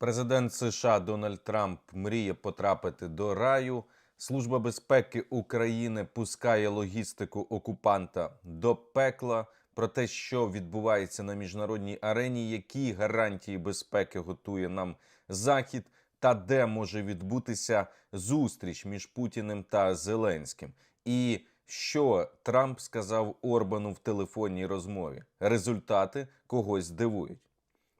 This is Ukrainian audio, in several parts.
Президент США Дональд Трамп мріє потрапити до раю. Служба безпеки України пускає логістику окупанта до пекла. Про те, що відбувається на міжнародній арені, які гарантії безпеки готує нам Захід, та де може відбутися зустріч між Путіним та Зеленським, і що Трамп сказав Орбану в телефонній розмові. Результати когось здивують.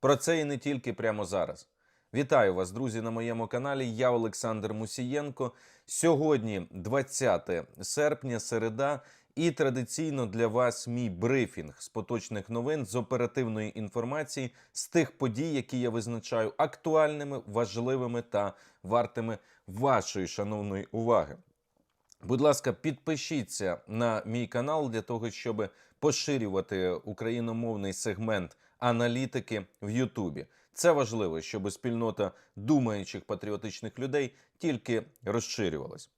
Про це і не тільки прямо зараз. Вітаю вас, друзі, на моєму каналі. Я Олександр Мусієнко. Сьогодні 20 серпня, середа, і традиційно для вас мій брифінг з поточних новин з оперативної інформації з тих подій, які я визначаю актуальними, важливими та вартими вашої шановної уваги. Будь ласка, підпишіться на мій канал для того, щоб поширювати україномовний сегмент аналітики в Ютубі. Це важливо, щоб спільнота думаючих патріотичних людей тільки розширювалась.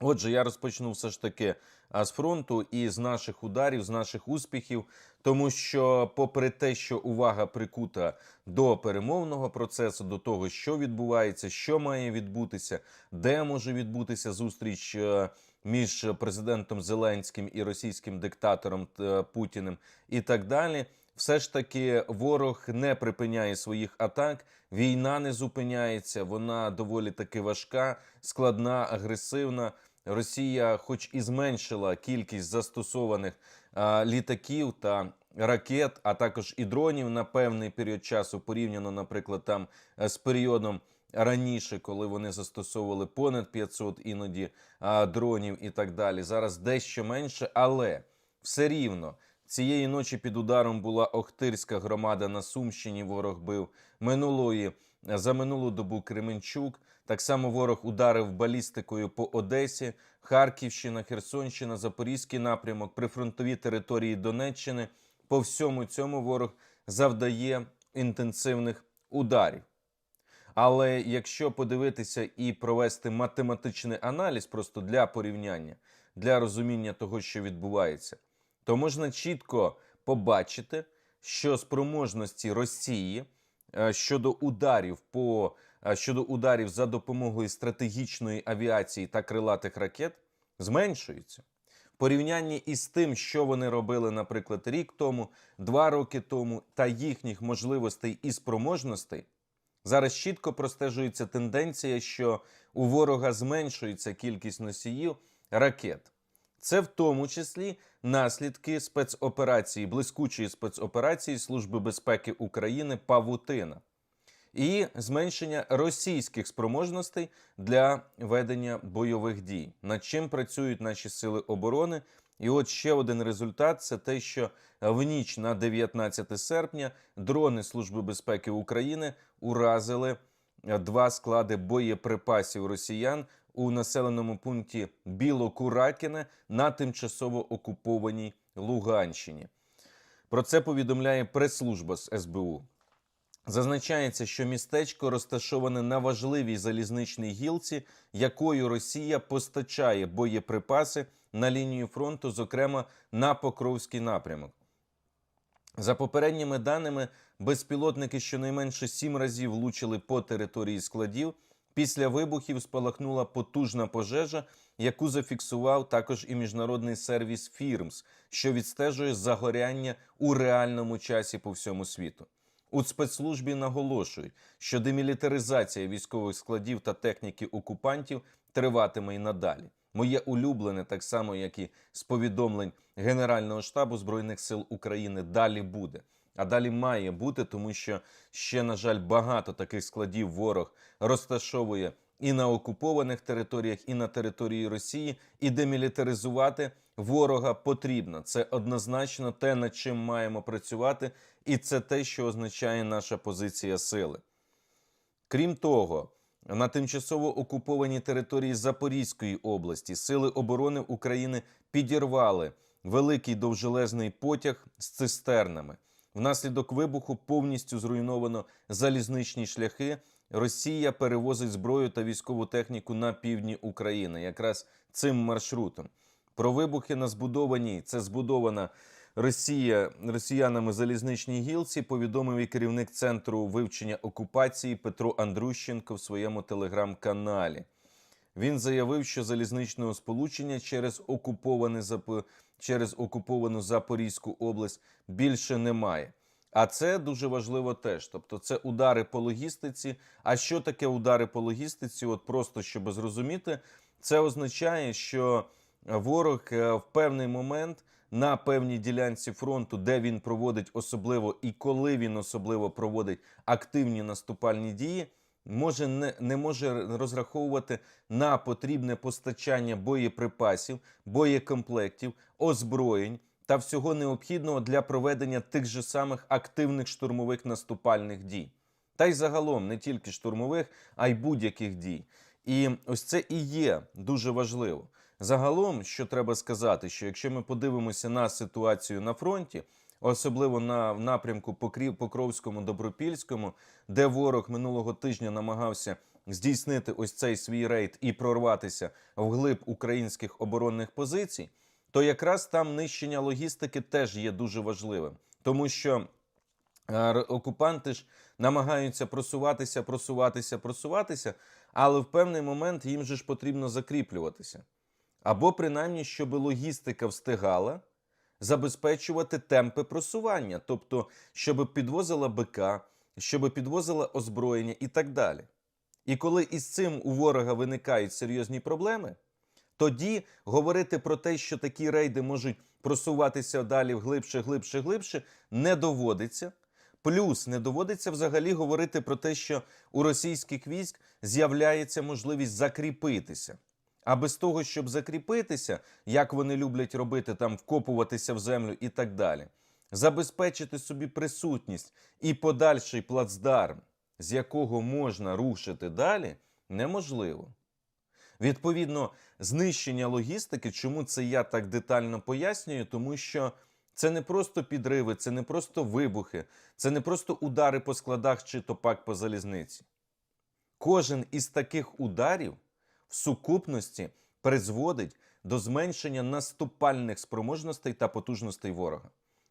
Отже, я розпочну все ж таки з фронту і з наших ударів, з наших успіхів, тому що, попри те, що увага прикута до перемовного процесу, до того, що відбувається, що має відбутися, де може відбутися зустріч е, між президентом Зеленським і російським диктатором е, Путіним, і так далі. Все ж таки ворог не припиняє своїх атак. Війна не зупиняється. Вона доволі таки важка, складна, агресивна. Росія, хоч і зменшила кількість застосованих а, літаків та ракет, а також і дронів на певний період часу, порівняно, наприклад, там е, з періодом раніше, коли вони застосовували понад 500 іноді а, дронів і так далі. Зараз дещо менше, але все рівно. Цієї ночі під ударом була Охтирська громада на Сумщині. Ворог бив минулої за минулу добу Кременчук. Так само ворог ударив балістикою по Одесі, Харківщина, Херсонщина, Запорізький напрямок, прифронтові території Донеччини. По всьому цьому ворог завдає інтенсивних ударів. Але якщо подивитися і провести математичний аналіз, просто для порівняння, для розуміння того, що відбувається, то можна чітко побачити, що спроможності Росії е, щодо ударів по е, щодо ударів за допомогою стратегічної авіації та крилатих ракет зменшуються. В порівнянні із тим, що вони робили, наприклад, рік тому, два роки тому, та їхніх можливостей і спроможностей, зараз чітко простежується тенденція, що у ворога зменшується кількість носіїв ракет. Це в тому числі наслідки спецоперації, блискучої спецоперації Служби безпеки України Павутина і зменшення російських спроможностей для ведення бойових дій, над чим працюють наші сили оборони. І от ще один результат це те, що в ніч на 19 серпня дрони Служби безпеки України уразили два склади боєприпасів росіян у населеному пункті Білокуракіне на тимчасово окупованій Луганщині. Про це повідомляє прес-служба з СБУ. Зазначається, що містечко розташоване на важливій залізничній гілці, якою Росія постачає боєприпаси на лінію фронту, зокрема на Покровський напрямок. За попередніми даними, безпілотники щонайменше сім разів влучили по території складів. Після вибухів спалахнула потужна пожежа, яку зафіксував також і міжнародний сервіс Фірмс, що відстежує загоряння у реальному часі по всьому світу. У спецслужбі наголошують, що демілітаризація військових складів та техніки окупантів триватиме й надалі. Моє улюблене, так само як і з повідомлень Генерального штабу збройних сил України, далі буде. А далі має бути, тому що ще, на жаль, багато таких складів ворог розташовує і на окупованих територіях, і на території Росії, і демілітаризувати ворога потрібно. Це однозначно те, над чим маємо працювати, і це те, що означає наша позиція сили. Крім того, на тимчасово окупованій території Запорізької області сили оборони України підірвали великий довжелезний потяг з цистернами. Внаслідок вибуху повністю зруйновано залізничні шляхи. Росія перевозить зброю та військову техніку на півдні України, якраз цим маршрутом. Про вибухи на збудованій це збудована Росія росіянами залізничній гілці, повідомив і керівник центру вивчення окупації Петро Андрущенко в своєму телеграм-каналі. Він заявив, що залізничного сполучення через окуповане через окуповану Запорізьку область більше немає. А це дуже важливо теж. Тобто, це удари по логістиці. А що таке удари по логістиці? От просто щоб зрозуміти, це означає, що ворог е, в певний момент на певній ділянці фронту, де він проводить особливо і коли він особливо проводить активні наступальні дії, може не, не може розраховувати на потрібне постачання боєприпасів, боєкомплектів, озброєнь та всього необхідного для проведення тих же самих активних штурмових наступальних дій. Та й загалом не тільки штурмових, а й будь-яких дій. І ось це і є дуже важливо. Загалом, що треба сказати, що якщо ми подивимося на ситуацію на фронті, особливо на в напрямку Покровському, Добропільському, де ворог минулого тижня намагався здійснити ось цей свій рейд і прорватися вглиб українських оборонних позицій, то якраз там нищення логістики теж є дуже важливим, тому що окупанти ж намагаються просуватися, просуватися, просуватися, але в певний момент їм же ж потрібно закріплюватися. Або принаймні, щоб логістика встигала забезпечувати темпи просування, тобто, щоб підвозила БК, щоб підвозила озброєння і так далі. І коли із цим у ворога виникають серйозні проблеми, тоді говорити про те, що такі рейди можуть просуватися далі глибше, глибше, глибше, не доводиться. Плюс не доводиться взагалі говорити про те, що у російських військ з'являється можливість закріпитися. А без того, щоб закріпитися, як вони люблять робити, там вкопуватися в землю і так далі, забезпечити собі присутність і подальший плацдарм, з якого можна рушити далі, неможливо. Відповідно, знищення логістики, чому це я так детально пояснюю, тому що це не просто підриви, це не просто вибухи, це не просто удари по складах чи топак по залізниці. Кожен із таких ударів в сукупності призводить до зменшення наступальних спроможностей та потужностей ворога.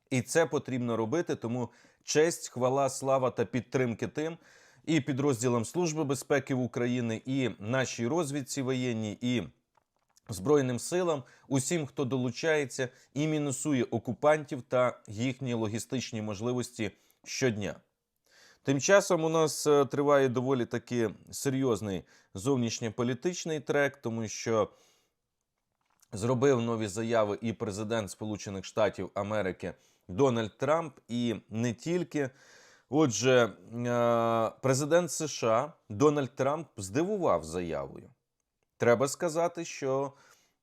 І це потрібно робити, тому честь, хвала, слава та підтримки тим і підрозділам Служби безпеки України, і нашій розвідці воєнній, і Збройним силам, усім, хто долучається і мінусує окупантів та їхні логістичні можливості щодня. Тим часом у нас е, триває доволі таки серйозний зовнішньополітичний трек, тому що зробив нові заяви і президент Сполучених Штатів Америки Дональд Трамп, і не тільки. Отже, е, президент США Дональд Трамп здивував заявою. Треба сказати, що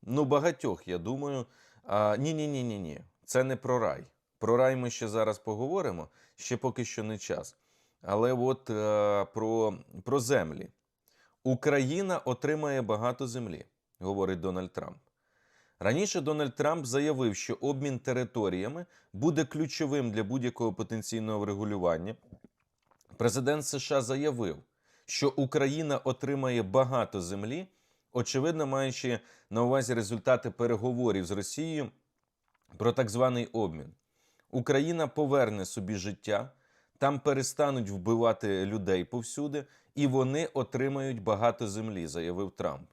ну багатьох, я думаю, ні, ні, ні, ні, ні. Це не про рай. Про рай ми ще зараз поговоримо, ще поки що не час. Але от е, про, про землі. Україна отримає багато землі, говорить Дональд Трамп. Раніше Дональд Трамп заявив, що обмін територіями буде ключовим для будь-якого потенційного врегулювання. Президент США заявив, що Україна отримає багато землі, очевидно, маючи на увазі результати переговорів з Росією про так званий обмін. Україна поверне собі життя, там перестануть вбивати людей повсюди, і вони отримають багато землі, заявив Трамп.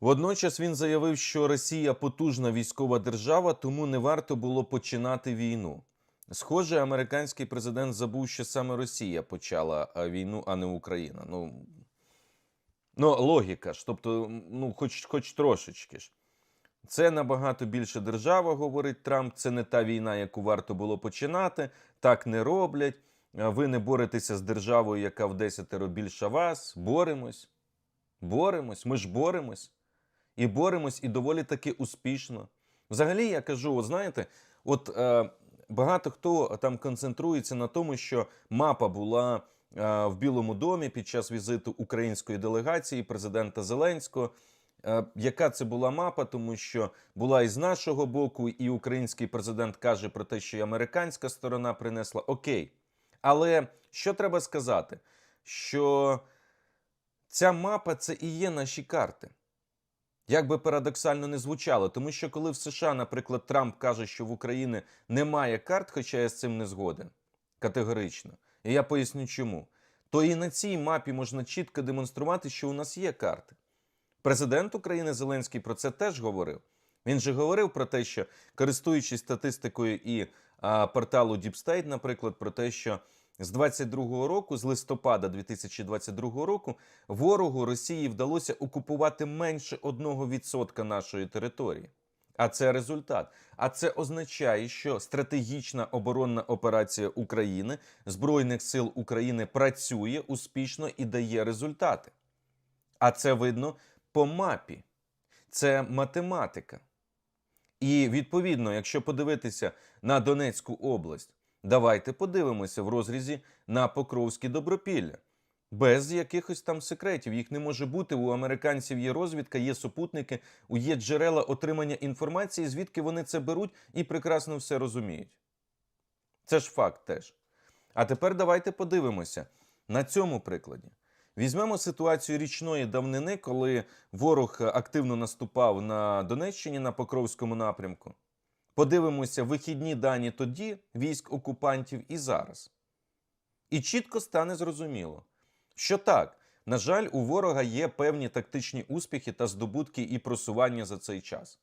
Водночас він заявив, що Росія потужна військова держава, тому не варто було починати війну. Схоже, американський президент забув, що саме Росія почала війну, а не Україна. Ну, ну логіка ж, тобто, ну, хоч, хоч трошечки ж. Це набагато більше держава, говорить Трамп. Це не та війна, яку варто було починати. Так не роблять. Ви не боретеся з державою, яка в десятеро більша вас. Боремось. Боремось, ми ж боремось. І боремось, і доволі таки успішно. Взагалі, я кажу, от знаєте, от е, багато хто там концентрується на тому, що мапа була е, в Білому домі під час візиту української делегації президента Зеленського. Е, яка це була мапа, тому що була і з нашого боку, і український президент каже про те, що і американська сторона принесла. Окей. Але що треба сказати? Що ця мапа це і є наші карти. Як би парадоксально не звучало, тому що коли в США, наприклад, Трамп каже, що в Україні немає карт, хоча я з цим не згоден, категорично, і я поясню чому, то і на цій мапі можна чітко демонструвати, що у нас є карти. Президент України Зеленський про це теж говорив. Він же говорив про те, що користуючись статистикою і а, порталу Deep State, наприклад, про те, що з 22-го року, з листопада 2022 року, ворогу Росії вдалося окупувати менше 1% нашої території. А це результат. А це означає, що стратегічна оборонна операція України Збройних сил України працює успішно і дає результати. А це видно по мапі. Це математика. І відповідно, якщо подивитися на Донецьку область, давайте подивимося в розрізі на Покровське добропілля. Без якихось там секретів. Їх не може бути. У американців є розвідка, є супутники, є джерела отримання інформації, звідки вони це беруть і прекрасно все розуміють. Це ж факт теж. А тепер давайте подивимося на цьому прикладі. Візьмемо ситуацію річної давнини, коли ворог активно наступав на Донеччині на Покровському напрямку. Подивимося вихідні дані тоді військ окупантів і зараз. І чітко стане зрозуміло, що так, на жаль, у ворога є певні тактичні успіхи та здобутки і просування за цей час.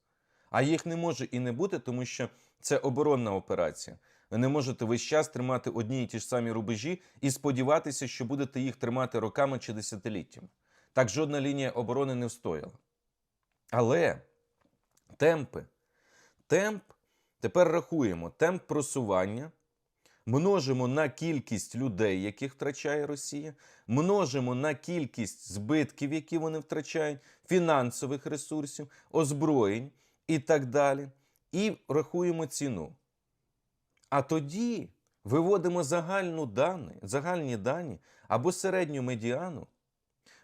А їх не може і не бути, тому що це оборонна операція. Ви не можете весь час тримати одні і ті ж самі рубежі і сподіватися, що будете їх тримати роками чи десятиліттями. Так жодна лінія оборони не встояла. Але темпи, темп, тепер рахуємо, темп просування множимо на кількість людей, яких втрачає Росія, множимо на кількість збитків, які вони втрачають, фінансових ресурсів, озброєнь і так далі. І рахуємо ціну. А тоді виводимо загальну дані, загальні дані або середню медіану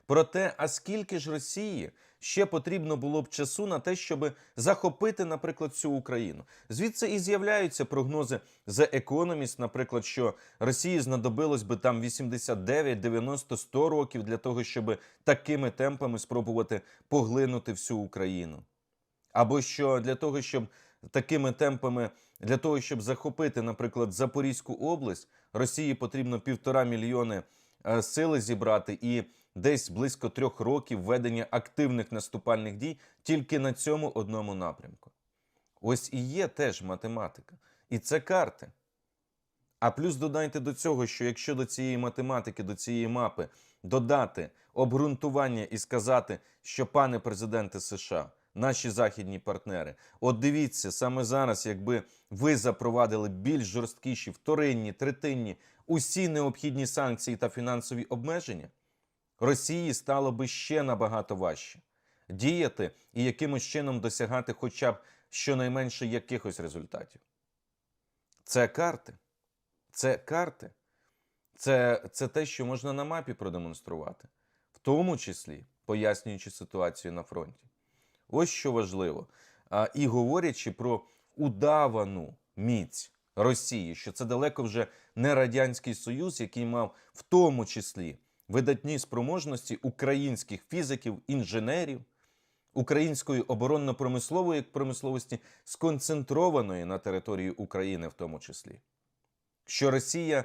про те, а скільки ж Росії ще потрібно було б часу на те, щоб захопити, наприклад, всю Україну. Звідси і з'являються прогнози The Economist, наприклад, що Росії знадобилось би там 89, 90, 100 років для того, щоб такими темпами спробувати поглинути всю Україну. Або що для того, щоб такими темпами, для того, щоб захопити, наприклад, Запорізьку область, Росії потрібно півтора мільйони е, сили зібрати і десь близько трьох років ведення активних наступальних дій тільки на цьому одному напрямку. Ось і є теж математика. І це карти. А плюс додайте до цього, що якщо до цієї математики, до цієї мапи додати обґрунтування і сказати, що пане президенте США, наші західні партнери, от дивіться, саме зараз, якби ви запровадили більш жорсткіші вторинні, третинні, усі необхідні санкції та фінансові обмеження, Росії стало би ще набагато важче діяти і якимось чином досягати хоча б щонайменше якихось результатів. Це карти. Це карти. Це, це те, що можна на мапі продемонструвати, в тому числі пояснюючи ситуацію на фронті. Ось що важливо. А, і говорячи про удавану міць Росії, що це далеко вже не Радянський Союз, який мав в тому числі видатні спроможності українських фізиків, інженерів, української оборонно-промислової промисловості, сконцентрованої на території України, в тому числі. Що Росія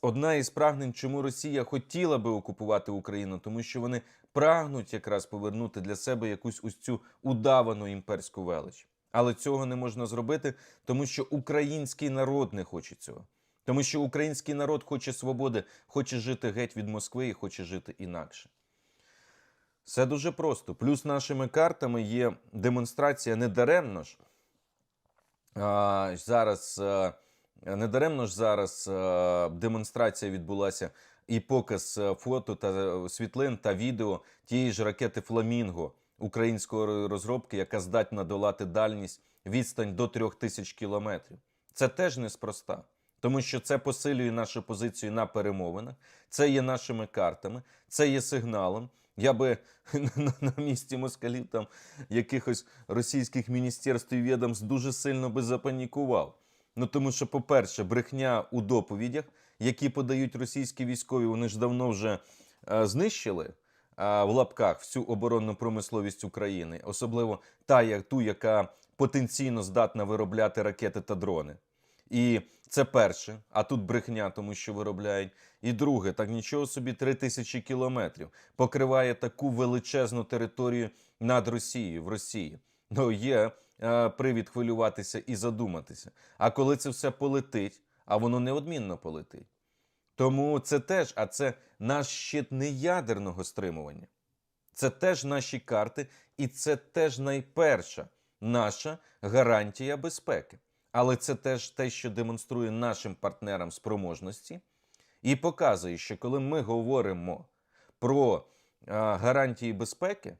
одна із прагнень, чому Росія хотіла би окупувати Україну, тому що вони прагнуть якраз повернути для себе якусь ось цю удавану імперську велич. Але цього не можна зробити, тому що український народ не хоче цього. Тому що український народ хоче свободи, хоче жити геть від Москви і хоче жити інакше. Все дуже просто. Плюс нашими картами є демонстрація недаремно ж. А, зараз е, недаремно ж зараз е, демонстрація відбулася і показ е, фото та е, світлин та відео тієї ж ракети Фламінго української розробки, яка здатна долати дальність відстань до 3000 кілометрів. Це теж неспроста. Тому що це посилює нашу позицію на перемовинах, це є нашими картами, це є сигналом. Я би на місці москалів там якихось російських міністерств і відомств дуже сильно би запанікував. Ну тому що, по-перше, брехня у доповідях, які подають російські військові, вони ж давно вже е, знищили а, в лапках всю оборонну промисловість України, особливо та, як ту, яка потенційно здатна виробляти ракети та дрони. І це перше, а тут брехня, тому що виробляють. І друге, так нічого собі, три тисячі кілометрів покриває таку величезну територію над Росією в Росії. Ну є е, привід хвилюватися і задуматися. А коли це все полетить, а воно неодмінно полетить. Тому це теж, а це наш щит не ядерного стримування. Це теж наші карти, і це теж найперша наша гарантія безпеки. Але це теж те, що демонструє нашим партнерам спроможності, і показує, що коли ми говоримо про гарантії безпеки,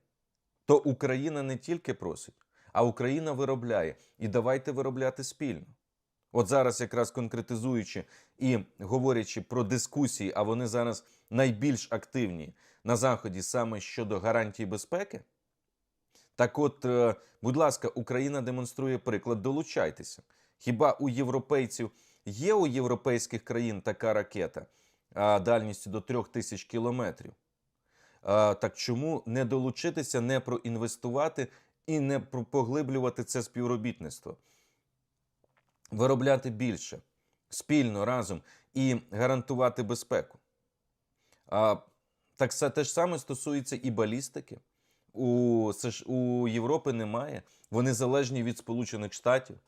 то Україна не тільки просить, а Україна виробляє. І давайте виробляти спільно. От зараз, якраз конкретизуючи і говорячи про дискусії, а вони зараз найбільш активні на Заході саме щодо гарантій безпеки. Так от, е, будь ласка, Україна демонструє приклад, долучайтеся. Хіба у європейців є у європейських країн така ракета дальністю до трьох тисяч кілометрів? Так чому не долучитися, не проінвестувати і не поглиблювати це співробітництво? Виробляти більше спільно разом і гарантувати безпеку. А, так те ж саме стосується і балістики. У, США, у Європи немає. Вони залежні від Сполучених Штатів.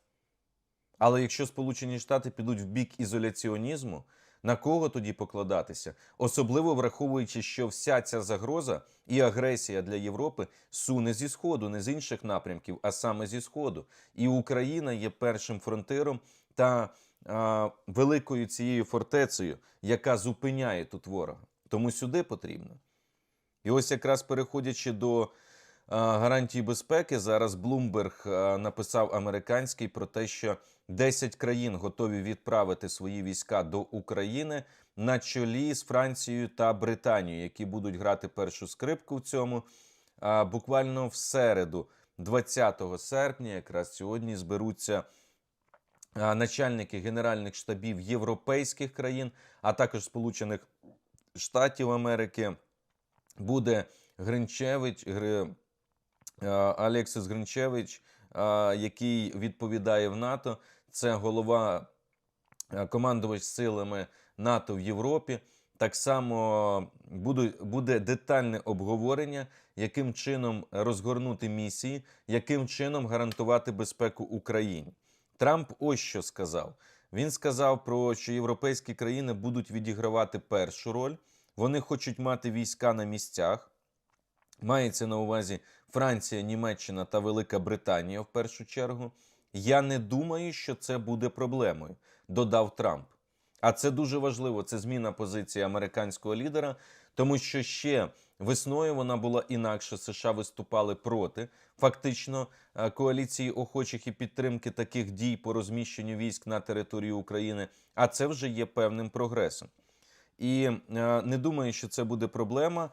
Але якщо Сполучені Штати підуть в бік ізоляціонізму, на кого тоді покладатися? Особливо враховуючи, що вся ця загроза і агресія для Європи суне зі сходу, не з інших напрямків, а саме зі сходу. І Україна є першим фронтиром та а, великою цією фортецею, яка зупиняє тут ворога. Тому сюди потрібно. І ось якраз переходячи до гарантій безпеки, зараз Блумберг написав американський про те, що 10 країн готові відправити свої війська до України на чолі з Францією та Британією, які будуть грати першу скрипку в цьому. Буквально в середу, 20 серпня, якраз сьогодні зберуться начальники генеральних штабів європейських країн, а також Сполучених Штатів Америки. Буде Гринчевич, Гри, е, Алексис Гринчевич, е, який відповідає в НАТО. Це голова е, командувач силами НАТО в Європі. Так само буде детальне обговорення, яким чином розгорнути місії, яким чином гарантувати безпеку Україні. Трамп ось що сказав. Він сказав про що європейські країни будуть відігравати першу роль. Вони хочуть мати війська на місцях. Мається на увазі Франція, Німеччина та Велика Британія в першу чергу. Я не думаю, що це буде проблемою, додав Трамп. А це дуже важливо. Це зміна позиції американського лідера, тому що ще весною вона була інакше. США виступали проти фактично е, коаліції охочих і підтримки таких дій по розміщенню військ на території України. А це вже є певним прогресом. І е, не думаю, що це буде проблема.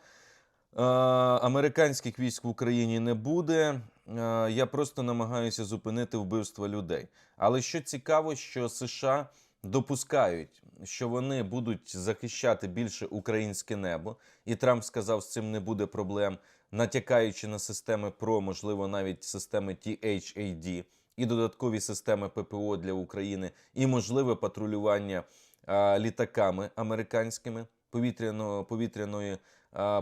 Е, Американських військ в Україні не буде. Е, Я просто намагаюся зупинити вбивство людей. Але що цікаво, що США допускають, що вони будуть захищати більше українське небо, і Трамп сказав, з цим не буде проблем, натякаючи на системи ПРО, можливо, навіть системи THAD і додаткові системи ППО для України, і можливе патрулювання а, літаками американськими повітряно, повітряної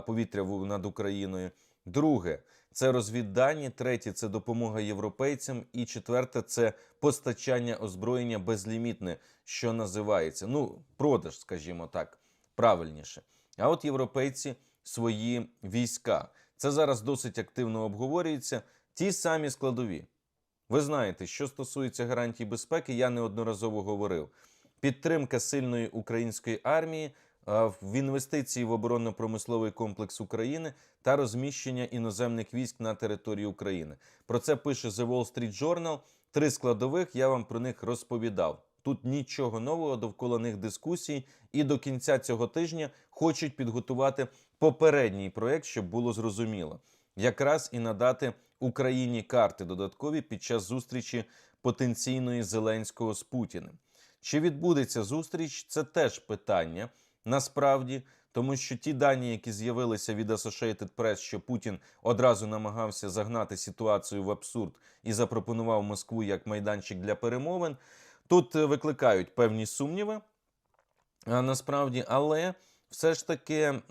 повітря над Україною. Друге це розвіддані. Третє це допомога європейцям. І четверте це постачання озброєння безлімітне, що називається. Ну, продаж, скажімо так, правильніше. А от європейці свої війська. Це зараз досить активно обговорюється. Ті самі складові. Ви знаєте, що стосується гарантій безпеки, я неодноразово говорив. Підтримка сильної української армії в інвестиції в оборонно-промисловий комплекс України та розміщення іноземних військ на території України. Про це пише The Wall Street Journal. Три складових я вам про них розповідав. Тут нічого нового довкола них дискусій, і до кінця цього тижня хочуть підготувати попередній проект, щоб було зрозуміло, якраз і надати Україні карти додаткові під час зустрічі потенційної Зеленського з Путіним. Чи відбудеться зустріч? Це теж питання насправді, Тому що ті дані, які з'явилися від Associated Press, що Путін одразу намагався загнати ситуацію в абсурд і запропонував Москву як майданчик для перемовин, тут е, викликають певні сумніви. Насправді, але все ж таки е,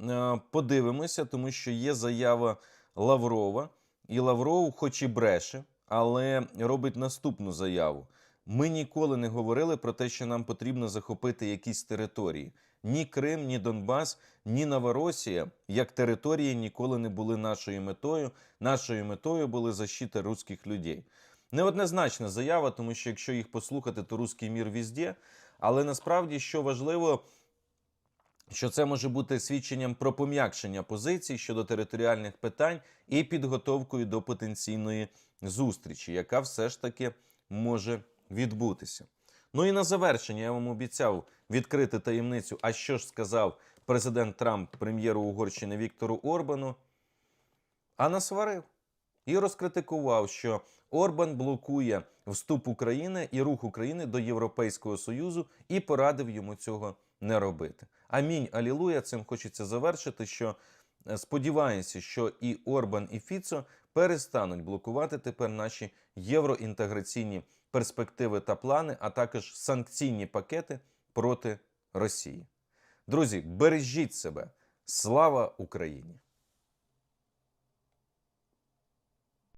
подивимося, тому що є заява Лаврова, і Лавров, хоч і бреше, але робить наступну заяву. Ми ніколи не говорили про те, що нам потрібно захопити якісь території. Ні Крим, ні Донбас, ні Новоросія, як території ніколи не були нашою метою. Нашою метою були защита русських людей. Неоднозначна заява, тому що якщо їх послухати, то русський мір візде. Але насправді, що важливо, що це може бути свідченням про пом'якшення позицій щодо територіальних питань і підготовкою до потенційної зустрічі, яка все ж таки може відбутися. Ну і на завершення я вам обіцяв відкрити таємницю. А що ж сказав президент Трамп прем'єру Угорщини Віктору Орбану? А насварив і розкритикував, що Орбан блокує вступ України і рух України до Європейського Союзу і порадив йому цього не робити. Амінь, алілуя. Цим хочеться завершити. Що е, сподіваюся, що і Орбан, і Фіцо перестануть блокувати тепер наші євроінтеграційні перспективи та плани, а також санкційні пакети проти Росії. Друзі, бережіть себе. Слава Україні!